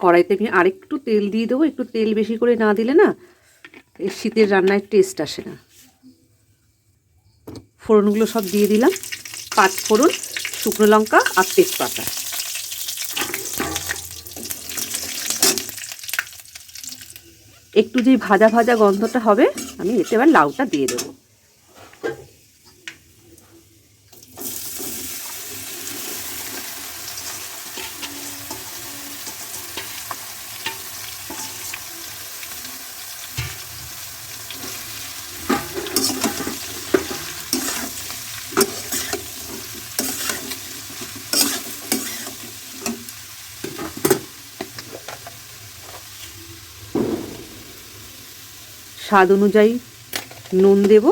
কড়াইতে আমি আরেকটু তেল দিয়ে দেবো একটু তেল বেশি করে না দিলে না এই শীতের রান্নায় টেস্ট আসে না। ফোড়নগুলো সব দিয়ে দিলাম। পাঁচ ফোড়ন, শুকনো লঙ্কা আর তেজপাতা। একটু যে ভাজা ভাজা গন্ধটা হবে, আমি এতে এবার লাউটা দিয়ে দেবো। স্বাদ অনুযায়ী নুন দেব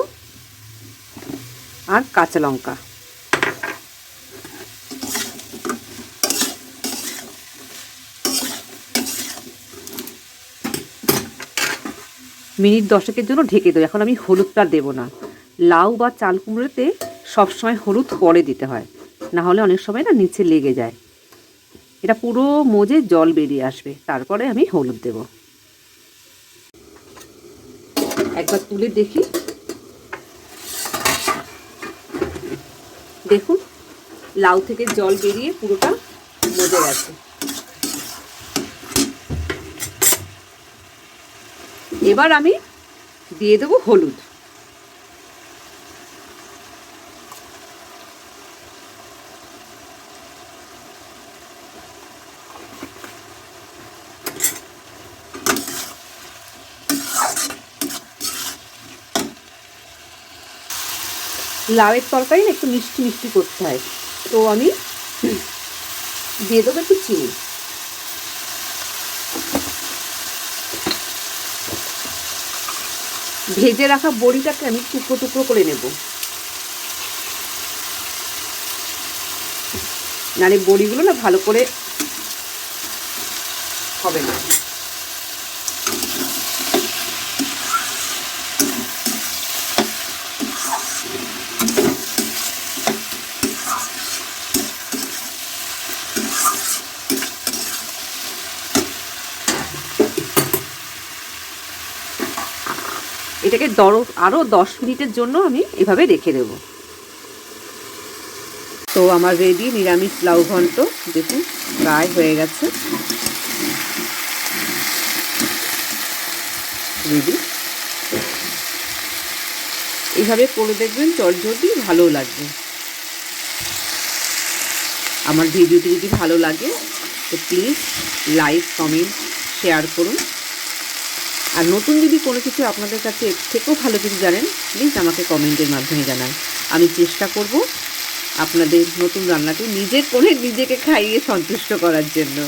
আর কাঁচা লঙ্কা। মিনিট দশেকের জন্য ঢেকে দেবো। এখন আমি হলুদটা দেব না। লাউ বা চাল কুমড়োতে সবসময় হলুদ পরে দিতে হয়। না হলে অনেক সময় না নিচে লেগে যায়। এটা পুরো মজে জল বেরিয়ে আসবে। তারপরে আমি হলুদ দেবো। একবার তুলে দেখি। দেখুন, লাউ থেকে জল বেরিয়ে পুরোটা মজে গেছে। এবার আমি দিয়ে দেবো হলুদ। লাউয়ের তরকারি না একটু মিষ্টি মিষ্টি করতে হয়। তো আমি দিয়ে দেবো একটু চিনি। ভেজে রাখা বড়িটাকে আমি টুকরো টুকরো করে নেব। নাহলে বড়িগুলো না ভালো করে হবে না। এটাকে দর আরও দশ মিনিটের জন্য আমি এভাবে রেখে দেব। তো আমার রেডি নিরামিষ লাউ ঘন্ট, দেখুন, প্রায় হয়ে গেছে। রেডি। এইভাবে করে দেখবেন চটজটি ভালো লাগবে। আমার ভিডিওটি যদি ভালো লাগে, তো প্লিজ লাইক কমেন্ট শেয়ার করুন। আর নতুন যদি কোনো কিছু আপনাদের কাছে থেকেও ভালো কিছু জানেন প্লিজ আমাকে কমেন্টের মাধ্যমে জানান। আমি চেষ্টা করব আপনাদের নতুন রান্নাটি নিজের করে নিজেকে খাইয়ে সন্তুষ্ট করার জন্য।